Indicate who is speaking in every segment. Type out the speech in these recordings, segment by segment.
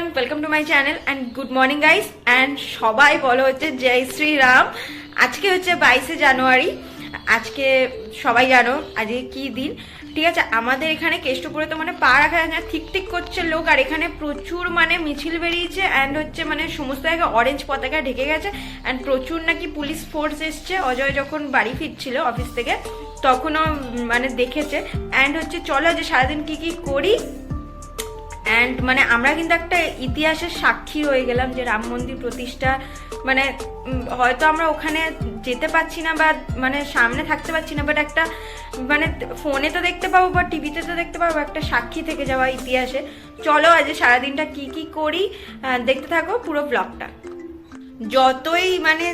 Speaker 1: Everyone welcome to my channel and good morning guys and সবাই বলো হচ্ছে জয় শ্রীরাম। আজকে হচ্ছে বাইশে জানুয়ারি। আজকে সবাই জানো আজকে কি দিন। ঠিক আছে, আমাদের এখানে কেষ্টপুরে তো মানে পা রাখা যায় ঠিক ঠিক করছে লোক। আর এখানে প্রচুর মানে মিছিল বেরিয়েছে অ্যান্ড হচ্ছে মানে সমস্ত জায়গায় অরেঞ্জ পতাকা ঢেকে গেছে। অ্যান্ড প্রচুর নাকি পুলিশ ফোর্স এসছে। অজয় যখন বাড়ি ফিরছিল অফিস থেকে, তখনও মানে দেখেছে। অ্যান্ড হচ্ছে চলো যে সারাদিন কি কি করি। অ্যান্ড মানে আমরা কিন্তু একটা ইতিহাসের সাক্ষী হয়ে গেলাম যে রাম মন্দির প্রতিষ্ঠা মানে হয়তো আমরা ওখানে যেতে পারছি না বা মানে সামনে থাকতে পারছি না বাট একটা মানে ফোনে তো দেখতে পাবো বা টিভিতে তো দেখতে পাবো একটা সাক্ষী থেকে যাওয়া ইতিহাসে। চলো আজ সারাদিনটা কি কি করি দেখতে থাকো পুরো ব্লগটা যতই মানে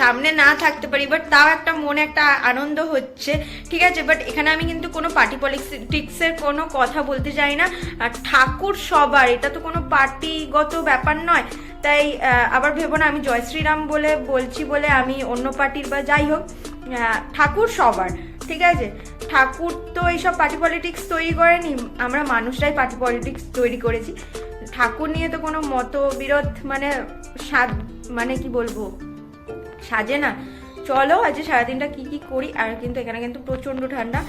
Speaker 1: সামনে না থাকতে পারি বাট তাও একটা মনে একটা আনন্দ হচ্ছে। ঠিক আছে বাট এখানে আমি কিন্তু কোনো পার্টি পলিটিক্সের কোনো কথা বলতে চাই না। আর ঠাকুর সবার, এটা তো কোনো পার্টিগত ব্যাপার নয়। তাই আবার ভেবো না, আমি জয় শ্রীরাম বলে বলছি বলে আমি অন্য পার্টির বা যাই হোক ঠাকুর সবার। ঠিক আছে? ঠাকুর তো এইসব পার্টি পলিটিক্স তৈরি করেনি, আমরা মানুষরাই পার্টি পলিটিক্স তৈরি করেছি। ঠাকুর নিয়ে তো কোনো মতবিরোধ মানে সাজ মানে কি বলব, সাজে না। চলো, আজকে সারাদিনটা কি কি করি, আর কিন্তু এখানে কিন্তু প্রচণ্ড ঠান্ডা।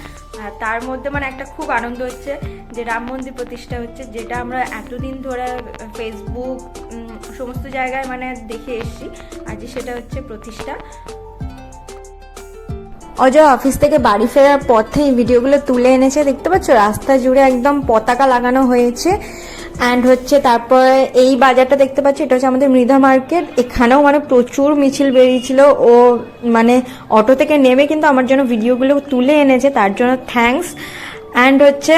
Speaker 1: আর তার মধ্যে মানে একটা খুব আনন্দ হচ্ছে যে রাম মন্দির প্রতিষ্ঠা হচ্ছে, যেটা আমরা এতদিন ধরে ফেসবুক সমস্ত জায়গায় মানে দেখে এসেছি। আজ সেটা হচ্ছে প্রতিষ্ঠা।
Speaker 2: অজয় অফিস থেকে বাড়ি ফেরার পথে এই ভিডিওগুলো তুলে এনেছে, দেখতে পাচ্ছ? রাস্তা জুড়ে একদম পতাকা লাগানো হয়েছে। অ্যান্ড হচ্ছে তারপরে এই বাজারটা দেখতে পাচ্ছি, এটা হচ্ছে আমাদের মৃধা মার্কেট। এখানেও মানে প্রচুর মিছিল বেরিয়েছিল। ও মানে অটো থেকে নেমে কিন্তু আমার জন্য ভিডিওগুলো তুলে এনেছে, তার জন্য থ্যাঙ্কস অ্যান্ড হচ্ছে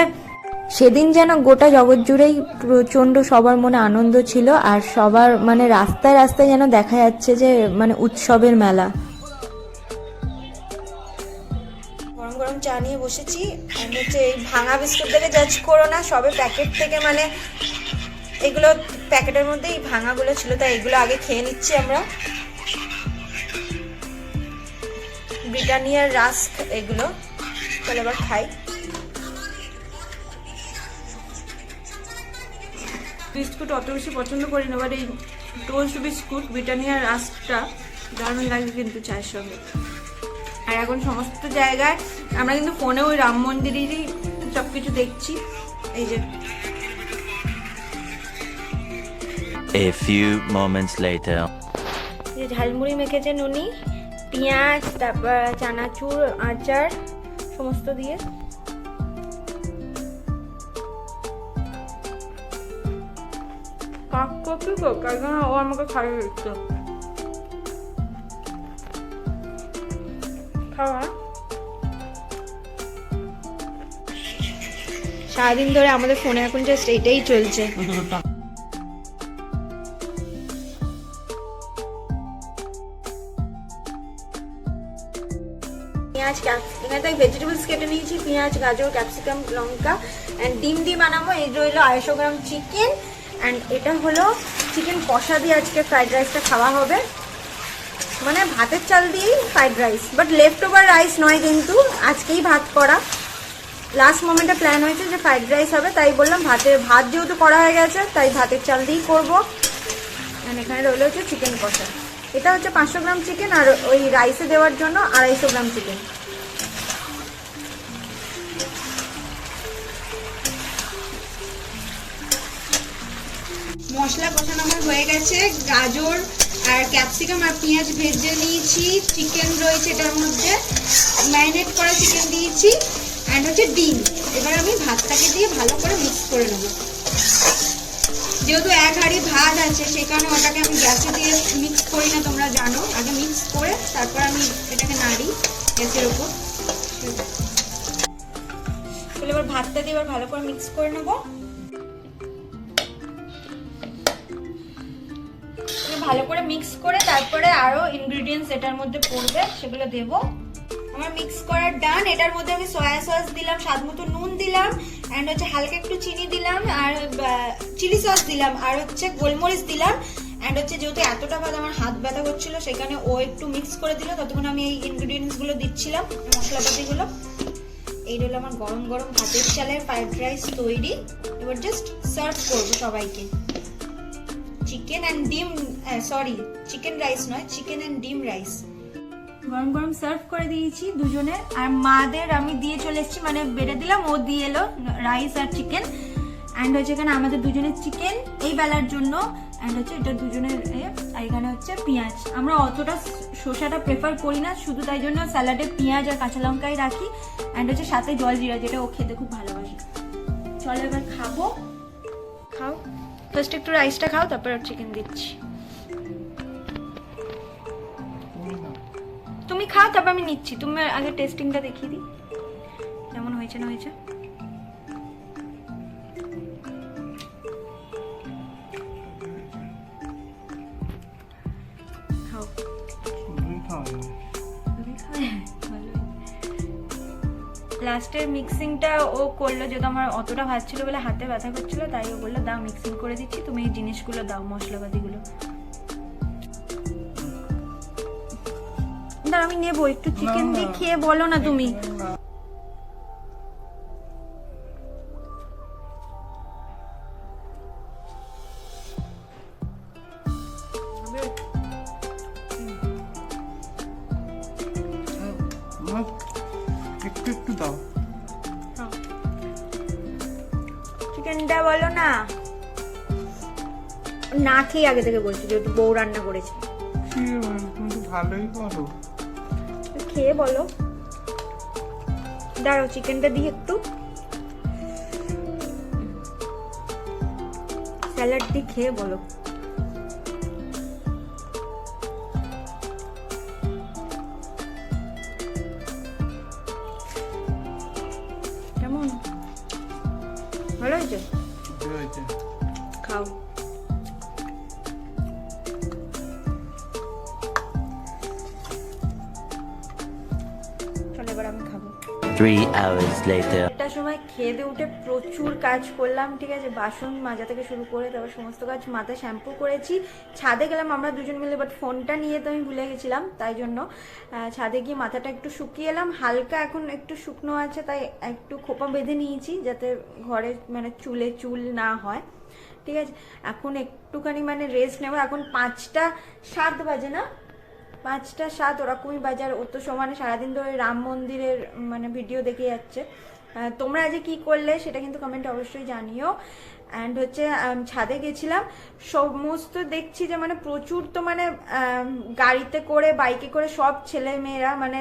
Speaker 2: সেদিন যেন গোটা জগৎ জুড়েই প্রচণ্ড সবার মনে আনন্দ ছিল, আর সবার মানে রাস্তায় রাস্তায় যেন দেখা যাচ্ছে যে মানে উৎসবের মেলা।
Speaker 1: গরম চা নিয়ে বসেছি। আর হচ্ছে এই ভাঙা বিস্কুট দেখে জাজ করো না, সবে প্যাকেট থেকে মানে এগুলো প্যাকেটের মধ্যে এই ভাঙাগুলো ছিল, তাই এগুলো আগে খেয়ে নিচ্ছি আমরা। ব্রিটানিয়ার রাস্ক এগুলো তাহলে এবার খাই। বিস্কুট অত বেশি পছন্দ করি না বাট এই টোস্ট বিস্কুট ব্রিটানিয়ার রাস্কটা দারুণ লাগে কিন্তু চায়ের সঙ্গে। আর এখন সমস্ত জায়গায় আমরা কিন্তু ফোনে ওই রাম মন্দিরেরই সব কিছু দেখছি। এই যে।
Speaker 3: A few moments later.
Speaker 1: যে ঝালমুড়ি মেখেছে নুনি পেঁয়াজ তারপর চানাচুর আচার সমস্ত দিয়ে। কাক তাই জন্য ও আমাকে খাইয়ে দিচ্ছে। খাওয়া। সারাদিন ধরে আমাদের ফোনে এখন জাস্ট এটাই চলছে। পেঁয়াজ এখানে তাই ভেজিটেবলস কেটে নিয়েছি, পেঁয়াজ, গাজর ক্যাপসিকাম লঙ্কা অ্যান্ড ডিম দিয়ে বানাবো। এই রইল আড়াইশো গ্রাম চিকেন অ্যান্ড এটা হলো চিকেন কষা দিয়ে আজকে ফ্রাইড রাইসটা খাওয়া হবে। মানে ভাতের চাল দিয়েই fried rice but leftover rice নয় কিন্তু, আজকেই ভাত করা। লাস্ট মোমেন্টে প্ল্যান হয়েছে যে ফ্রাইড রাইস হবে, তাই বললাম ভাতের, ভাত যেহেতু করা হয়ে গেছে, তাই ভাতের চাল দিয়েই করব। এখানে রইল হচ্ছে চিকেন কষা। এটা হচ্ছে পাঁচশো গ্রাম চিকেন আর ওই রাইসে দেওয়ার জন্য আড়াইশো গ্রাম চিকেন মশলা কষানো আমার হয়ে গেছে, গাজর আর ক্যাপসিকাম আর পেঁয়াজ ভেজে নিয়েছি। চিকেন রয়েছে এটার মধ্যে। ম্যারিনেট করা চিকেন দিয়েছি। অ্যান্ড হচ্ছে ডিম। এবার আমি ভাতটাকে দিয়ে ভালো করে মিক্স করে নেব। যেহেতু এক হাঁড়ি ভাত আছে, সেই কারণে ওটাকে আমি গ্যাসে দিয়ে মিক্স করি না, তোমরা জানো। আগে মিক্স করে তারপর আমি এটাকে নাড়ি গ্যাসের ওপর। এবার ভাতটা দিয়ে এবার ভালো করে মিক্স করে নেব। ভালো করে মিক্স করে তারপরে আরও ইনগ্রিডিয়েন্টস এটার মধ্যে পড়বে, সেগুলো দেবো। আমার মিক্স করার ডান এটার মধ্যে আমি সয়া সস দিলাম, স্বাদ মতো নুন দিলাম অ্যান্ড হচ্ছে হালকা একটু চিনি দিলাম, আর চিলি সস দিলাম, আর হচ্ছে গোলমরিচ দিলাম অ্যান্ড হচ্ছে যেহেতু এতটা ভাত আমার হাত ব্যথা করছিল, সেখানে ও একটু মিক্স করে দিল, ততক্ষণ আমি এই ইনগ্রিডিয়েন্টসগুলো দিচ্ছিলাম মশলাপাতিগুলো এই হলো আমার গরম গরম ভাতের চালের ফ্রাইড রাইস তৈরি। এবার জাস্ট সার্ভ করব সবাইকে। চিকেন অ্যান্ড ডিম সরি চিকেন রাইস নয় চিকেন অ্যান্ড ডিম রাইস গরম গরম সার্ভ করে দিয়েছি দুজনে। আর মাদের আমি দিয়ে চলে এসেছি মানে বেড়ে দিলাম, ও দিয়ে এলো রাইস আর চিকেন অ্যান্ড হচ্ছে এখানে আমাদের দুজনের চিকেন এই বেলার জন্য। অ্যান্ড হচ্ছে এটা দুজনের আর এখানে হচ্ছে পেঁয়াজ। আমরা অতটা শসাটা প্রেফার করি না, শুধু তাই জন্য স্যালাডে পেঁয়াজ আর কাঁচা লঙ্কাই রাখি। অ্যান্ড হচ্ছে সাথে জল জিরা, যেটা ও খেতে খুব ভালোবাসে। চলো এবার খাব। খাও। ফার্স্ট একটু রাইসটা খাও, তারপর চিকেন দিচ্ছি। তুমি খাও, তারপর আমি নিচ্ছি। তুমি আগে টেস্টিংটা দেখিয়ে দিই। কেমন হয়েছে না হয়েছে? লাস্টের মিক্সিংটা ও করল যেহেতু আমার অতটা ভাজছিল বলে হাতে ব্যথা করছিল তাই ও বলল দাও মিক্সিং করে দিচ্ছি তুমি এই জিনিসগুলো দাও মশলাপাতিগুলো। দাঁড়া আমি নেব একটু চিকেন দিয়ে খেয়ে বলো না তুমি। চিকেনটা বলো না। না খেয়ে আগে থেকে বলছি যেহেতু বউ রান্না করেছে।
Speaker 4: ভালোই করো
Speaker 1: খেয়ে বলো। দাঁড়াও চিকেনটা দিই একটু। স্যালাড দিয়ে খেয়ে বলো। ভালো হয়েছে? খাও।
Speaker 3: Three hours later.
Speaker 1: খেয়ে উঠে প্রচুর কাজ করলাম, ঠিক আছে? বাসন মাজা থেকে শুরু করে তারপর সমস্ত কাজ, মাথায় শ্যাম্পু করেছি। ছাদে গেলাম আমরা দুজন মিলে বাট ফোনটা নিয়ে তো আমি ভুলে গেছিলাম, তাই জন্য ছাদে গিয়ে মাথাটা একটু শুকিয়ে এলাম। হালকা এখন একটু শুকনো আছে, তাই একটু খোপা বেঁধে নিয়েছি, যাতে ঘরে মানে চুলে চুল না হয়, ঠিক আছে? এখন একটুখানি মানে রেস্ট নেব। এখন পাঁচটা সাত বাজে না? পাঁচটা সাত, ওরকমই বাজার। ও তো সমানে সারাদিন ধরে রাম মন্দিরের মানে ভিডিও দেখে যাচ্ছে। তোমরা আজকে কি করলে সেটা কিন্তু কমেন্টে অবশ্যই জানিও। অ্যান্ড হচ্ছে ছাদে গেছিলাম। সমস্ত দেখছি যে মানে প্রচুর তো মানে গাড়িতে করে বাইকে করে সব ছেলে মেয়েরা মানে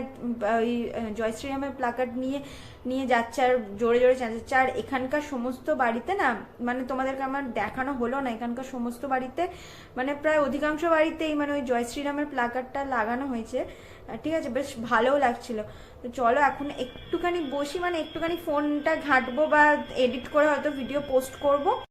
Speaker 1: ওই আহ, জয় শ্রীরামের প্লাকার্ড নিয়ে নিয়ে যাচ্ছে আর জোরে জোরে চেঁচাচ্ছে। আর এখানকার সমস্ত বাড়িতে না মানে তোমাদেরকে আমার দেখানো হলো না এখানকার সমস্ত বাড়িতে মানে প্রায় অধিকাংশ বাড়িতেই মানে ওই জয় শ্রীরামের প্লাকার্ডটা লাগানো হয়েছে। ঠিক আছে বেশ ভালোও লাগছিল। তো চলো এখন একটুখানি বসি মানে একটুখানি ফোনটা ঘাঁটবো বা এডিট করে হয়তো ভিডিও পোস্ট করব।